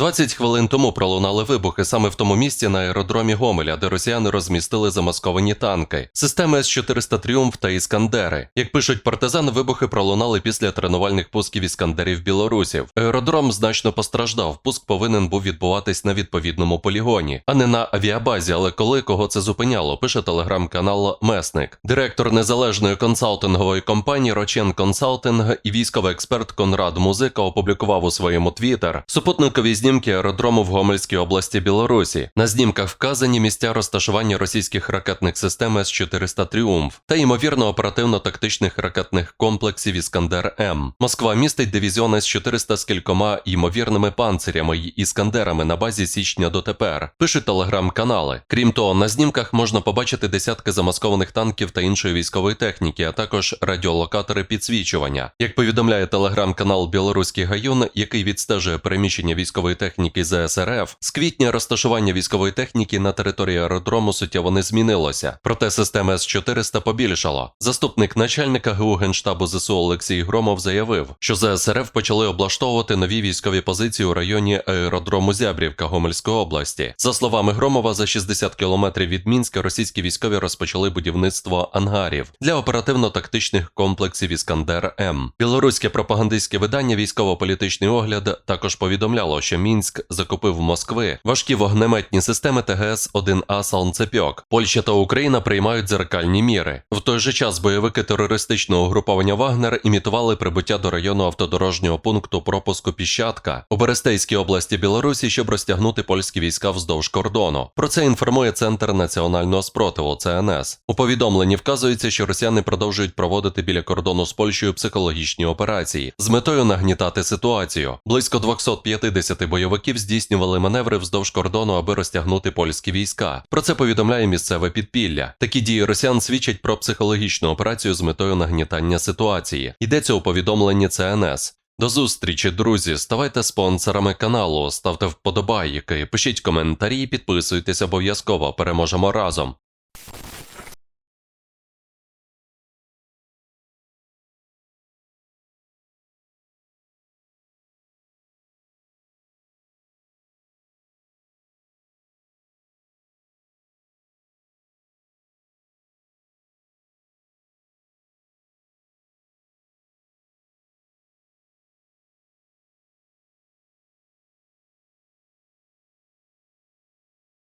20 хвилин тому пролунали вибухи саме в тому місці на аеродромі Гомеля, де росіяни розмістили замасковані танки, системи С-400 Тріумф та Іскандери. Як пишуть партизани, вибухи пролунали після тренувальних пусків іскандерів білорусів. Аеродром значно постраждав. Пуск повинен був відбуватись на відповідному полігоні, а не на авіабазі. Але коли кого це зупиняло, пише телеграм-канал Месник. Директор незалежної консалтингової компанії Рочен Консалтинг і військовий експерт Конрад Музика опублікував у своєму твіттер супутникові знімки аеродрому в Гомельській області Білорусі. На знімках вказані місця розташування російських ракетних систем С-400 Тріумф та ймовірно оперативно-тактичних ракетних комплексів Іскандер М. Москва містить дивізіон С-400 з кількома ймовірними панцирями й іскандерами на базі січня дотепер. Пишуть телеграм-канали. Крім того, на знімках можна побачити десятки замаскованих танків та іншої військової техніки, а також радіолокатори підсвічування. Як повідомляє телеграм-канал Білоруський Гаюн, який відстежує переміщення військової техніки ЗСРФ, з квітня розташування військової техніки на території аеродрому суттєво не змінилося. Проте система С-400 побільшало. Заступник начальника ГУ Генштабу ЗСУ Олексій Громов заявив, що ЗСРФ почали облаштовувати нові військові позиції у районі аеродрому Зябрівка Гомельської області. За словами Громова, за 60 кілометрів від Мінська російські військові розпочали будівництво ангарів для оперативно-тактичних комплексів Іскандер М. Білоруське пропагандистське видання Військово-політичний огляд також повідомляло, що Мінськ закупив Москви важкі вогнеметні системи ТГС-1А «Солнцепьок». Польща та Україна приймають дзеркальні міри. В той же час бойовики терористичного угруповання Вагнер імітували прибуття до району автодорожнього пункту пропуску Піщатка у Берестейській області Білорусі, щоб розтягнути польські війська вздовж кордону. Про це інформує Центр національного спротиву ЦНС. У повідомленні вказується, що росіяни продовжують проводити біля кордону з Польщею психологічні операції з метою нагнітати ситуацію. Близько 250 бойовиків здійснювали маневри вздовж кордону, аби розтягнути польські війська. Про це повідомляє місцеве підпілля. Такі дії росіян свідчать про психологічну операцію з метою нагнітання ситуації. Йдеться у повідомленні ЦНС. До зустрічі, друзі. Ставайте спонсорами каналу, ставте вподобайки, пишіть коментарі, підписуйтесь обов'язково. Переможемо разом.